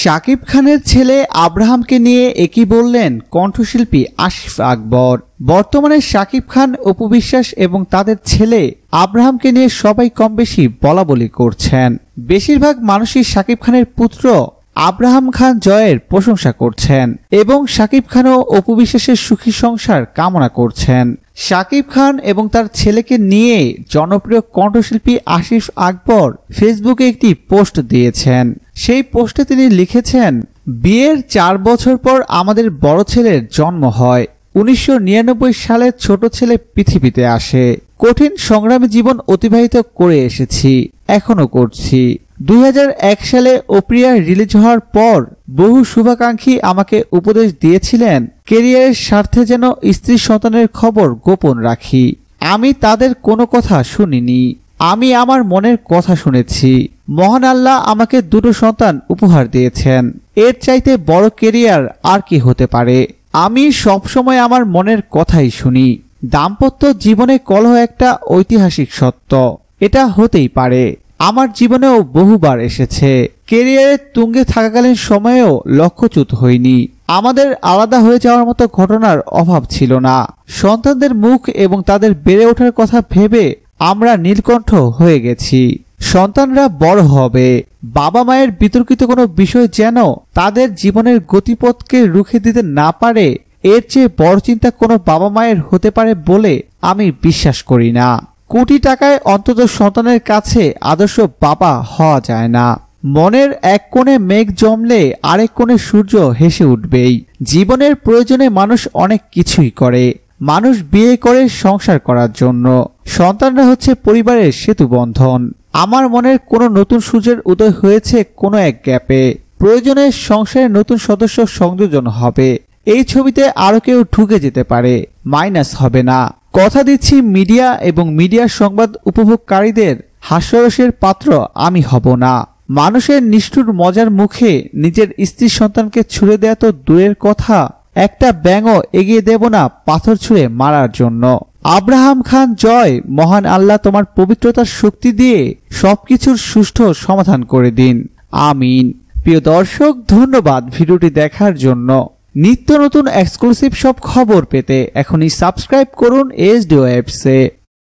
শাকিব খানের ছেলে আব্রাহামকে নিয়ে একই বললেন কণ্ঠশিল্পী আশিফ আকবর। বর্তমানে শাকিব খান উপবিশ্বাস এবং তাদের ছেলে আব্রাহামকে নিয়ে সবাই কম বেশি বলা বলি করছেন। বেশিরভাগ মানুষই শাকিব খানের পুত্র আব্রাহাম খান জয়ের প্রশংসা করছেন এবং শাকিব খানও অপবিশ্বাসের সুখী সংসার কামনা করছেন। শাকিব খান এবং তার ছেলেকে নিয়ে জনপ্রিয় কণ্ঠশিল্পী আসিফ আকবর ফেসবুকে একটি পোস্ট দিয়েছেন। সেই পোস্টে তিনি লিখেছেন, বিয়ের চার বছর পর আমাদের বড় ছেলের জন্ম হয়। উনিশশো নিরানব্বই সালে ছোট ছেলে পৃথিবীতে আসে। কঠিন সংগ্রামী জীবন অতিবাহিত করে এসেছি। এখনও করছি। দুই হাজার এক সালে ওপ্রিয়া রিলিজ হওয়ার পর বহু শুভাকাঙ্ক্ষী আমাকে উপদেশ দিয়েছিলেন, কেরিয়ারের স্বার্থে যেন স্ত্রী সন্তানের খবর গোপন রাখি। আমি তাদের কোনো কথা শুনিনি। আমি আমার মনের কথা শুনেছি। মহান আল্লাহ আমাকে দুটো সন্তান উপহার দিয়েছেন। এর চাইতে বড় কেরিয়ার আর কি হতে পারে? আমি সবসময় আমার মনের কথাই শুনি। দাম্পত্য জীবনে কলহ একটা ঐতিহাসিক সত্য। এটা হতেই পারে। আমার জীবনেও বহুবার এসেছে। কেরিয়ারে তুঙ্গে থাকাকালীন সময়েও লক্ষ্যচ্যুত হইনি। আমাদের আলাদা হয়ে যাওয়ার মতো ঘটনার অভাব ছিল না। সন্তানদের মুখ এবং তাদের বেড়ে ওঠার কথা ভেবে আমরা নীলকণ্ঠ হয়ে গেছি। সন্তানরা বড় হবে। বাবা মায়ের বিতর্কিত কোনো বিষয় যেন তাদের জীবনের গতিপথকে রুখে দিতে না পারে, এর চেয়ে বড় চিন্তা কোনো বাবা মায়ের হতে পারে বলে আমি বিশ্বাস করি না। কোটি টাকায় অন্তত সন্তানের কাছে আদর্শ বাবা হওয়া যায় না। মনের এক কোণে মেঘ জমলে আরেক কোণে সূর্য হেসে উঠবেই। জীবনের প্রয়োজনে মানুষ অনেক কিছুই করে। মানুষ বিয়ে করে সংসার করার জন্য। সন্তানরা হচ্ছে পরিবারের সেতু বন্ধন। আমার মনের কোনো নতুন সূর্যের উদয় হয়েছে কোনো এক গ্যাপে। প্রয়োজনে সংসারে নতুন সদস্য সংযোজন হবে। এই ছবিতে আরও কেউ ঢুকে যেতে পারে। মাইনাস হবে না। কথা দিচ্ছি মিডিয়া এবং মিডিয়ার সংবাদ উপভোগকারীদের হাস্যরসের পাত্র আমি হব না। মানুষের নিষ্ঠুর মজার মুখে নিজের স্ত্রী সন্তানকে ছুড়ে দেয়া তো দূরের কথা। একটা ব্যাঙও এগিয়ে দেব না পাথর ছুঁড়ে মারার জন্য। আব্রাহাম খান জয়, মহান আল্লাহ তোমার পবিত্রতার শক্তি দিয়ে সবকিছুর সুষ্ঠু সমাধান করে দিন। আমিন। প্রিয় দর্শক, ধন্যবাদ ভিডিওটি দেখার জন্য। নিত্য নতুন এক্সক্লুসিভ সব খবর পেতে এখনই সাবস্ক্রাইব করুন এস ডিও অ্যাপসে